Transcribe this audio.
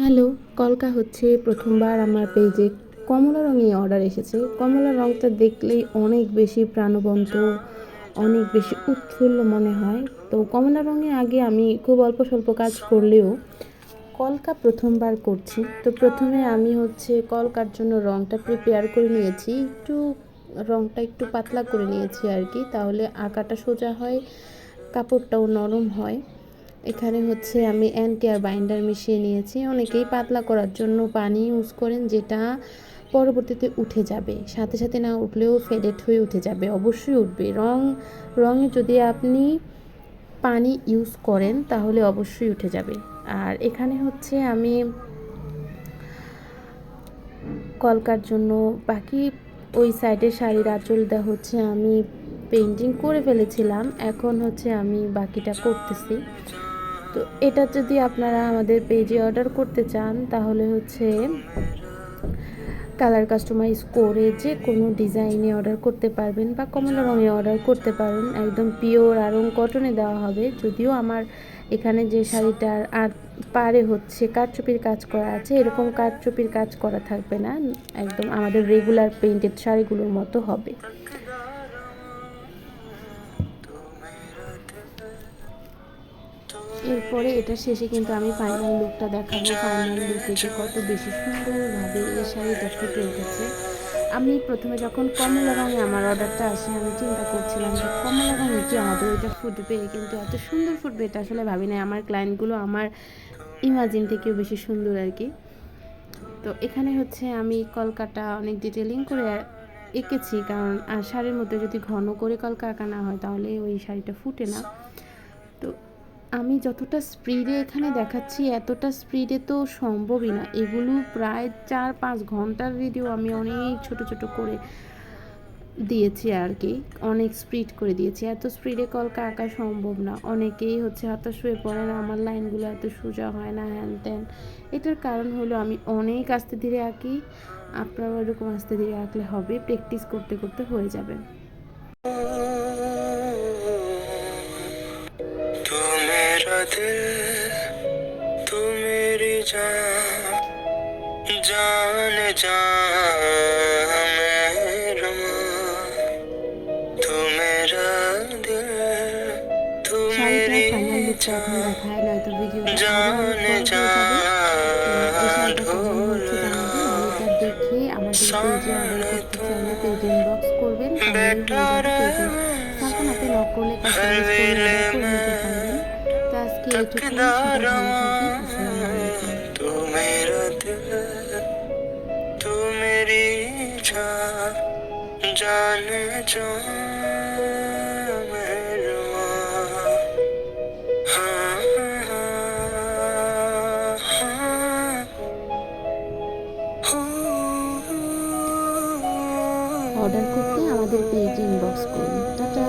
Hello, কলকা হচ্ছে প্রথমবার আমার পেজে কমলা রঙে অর্ডার এসেছে। কমলা রঙটা দেখলেই অনেক বেশি প্রাণবন্ত, অনেক বেশি উৎফুল্ল মনে হয়। তো কমলা রঙে আগে আমি খুব অল্প স্বল্প কাজ করলেও কলকা প্রথমবার করছি। তো প্রথমে আমি হচ্ছে কলকার জন্য রঙটা প্রিপেয়ার করে নিয়েছি। একটু রঙটা একটু পাতলা করে নিয়েছি আর কি, তাহলে আঁকাটা সোজা হয়, কাপড়টাও নরম হয়। এখানে হচ্ছে আমি অ্যান্ড কেয়ার বাইন্ডার মিশিয়ে নিয়েছি। অনেকেই পাতলা করার জন্য পানি ইউজ করেন, যেটা পরবর্তীতে উঠে যাবে। সাথে সাথে না উঠলেও ফেডেড হয়ে উঠে যাবে, অবশ্যই উঠবে। রং, রঙে যদি আপনি পানি ইউজ করেন, তাহলে অবশ্যই উঠে যাবে। আর এখানে হচ্ছে আমি কলকার জন্য বাকি ওই সাইডের শাড়ির আঁচলটা হচ্ছে আমি পেন্টিং করে ফেলেছিলাম। এখন হচ্ছে আমি বাকিটা করতেছি। তো এটা যদি আপনারা আমাদের পেজে অর্ডার করতে চান, তাহলে হচ্ছে কালার কাস্টমাইজ করে যে কোনো ডিজাইনে অর্ডার করতে পারবেন বা কমলা রঙে অর্ডার করতে পারেন। একদম পিওর আরং কটনে দেওয়া হবে। যদিও আমার এখানে যে শাড়িটার আর পারে হচ্ছে কাঠচুপির কাজ করা আছে, এরকম কাঠচুপির কাজ করা থাকবে না। একদম আমাদের রেগুলার পেইন্টেড শাড়িগুলোর মতো হবে। এরপরে এটা শেষে কিন্তু আমি ফাইনাল লুকটা দেখাবো। ফাইনাল লুকে যে কত বেশি সুন্দরভাবে এই শাড়িটা ফুটে উঠেছে। আমি প্রথমে যখন কমলা রঙে আমার অর্ডারটা আসে, আমি চিন্তা করছিলাম যে কমলা রঙে কি আমাদের ওইটা ফুটবে কিন্তু এত সুন্দর ফুটবে এটা আসলে ভাবি না আমার ক্লায়েন্টগুলো আমার ইমাজিন থেকেও বেশি সুন্দর আর কি। তো এখানে হচ্ছে আমি কলকাটা অনেক ডিটেলিং করে এঁকেছি, কারণ আর শাড়ির মধ্যে যদি ঘন করে কলকা না হয়, তাহলে ওই শাড়িটা ফুটে না। আমি যতটা স্পিডে এখানে দেখাচ্ছি, এতটা স্পিডে তো সম্ভবই না। এগুলো প্রায় চার পাঁচ ঘণ্টার ভিডিও আমি অনেক ছোট ছোট করে দিয়েছি আর কি অনেক স্পিড করে দিয়েছি। এত স্পিডে কলকা আঁকা সম্ভব না? অনেকেই হচ্ছে হতাশ হয়ে পড়ে না আমার লাইনগুলো এত সোজা হয় না, হ্যান ত্যান। এটার কারণ হলো আমি অনেক আস্তে ধীরে আঁকি, আপনারাও এরকম আস্তে ধীরে আঁকলে হবে প্র্যাকটিস করতে করতে হয়ে যাবে। दिल तू मेरी जान जान जान मेरा तू मेरा दिल तू শাড়িটার मेरी ফাইনাল লুকটা এখন দেখায় নয়তো ভিডিওটা जान जान ढोल দেখে আমাদের পেজে অর্ডার করতে চাইলে পেজ ইনবক্স করবেন তখন আপনি নক করলে তো আজকে এইটুকু সবাই ভালো থাকবেন আসসালামু আলাইকুম तू मेरा दिल तू मेरी जान जान जान मेरा हाँ हाँ हाँ অর্ডার করতে আমাদের পেজ ইনবক্স করুন টাটা